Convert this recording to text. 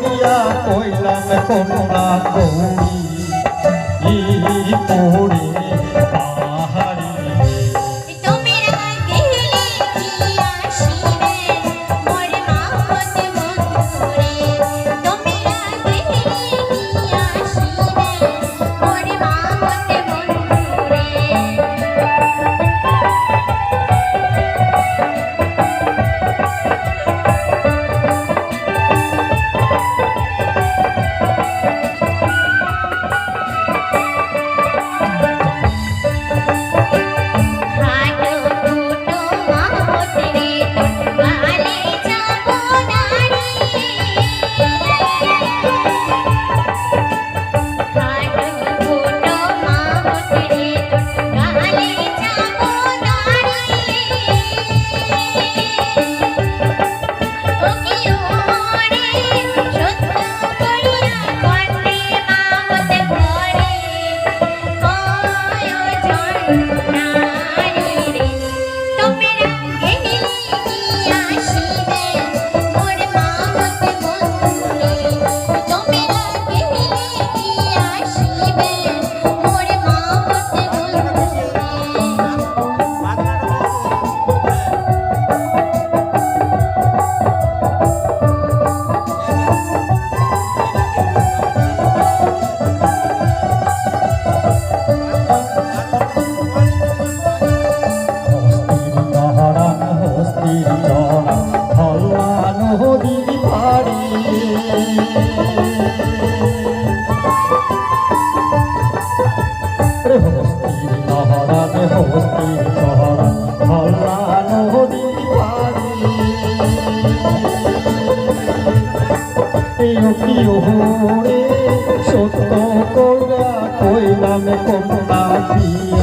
করিয়া কইলাম কমলা কৌড়ি পড়ে পিও সত্য কইরা কইলাম কোন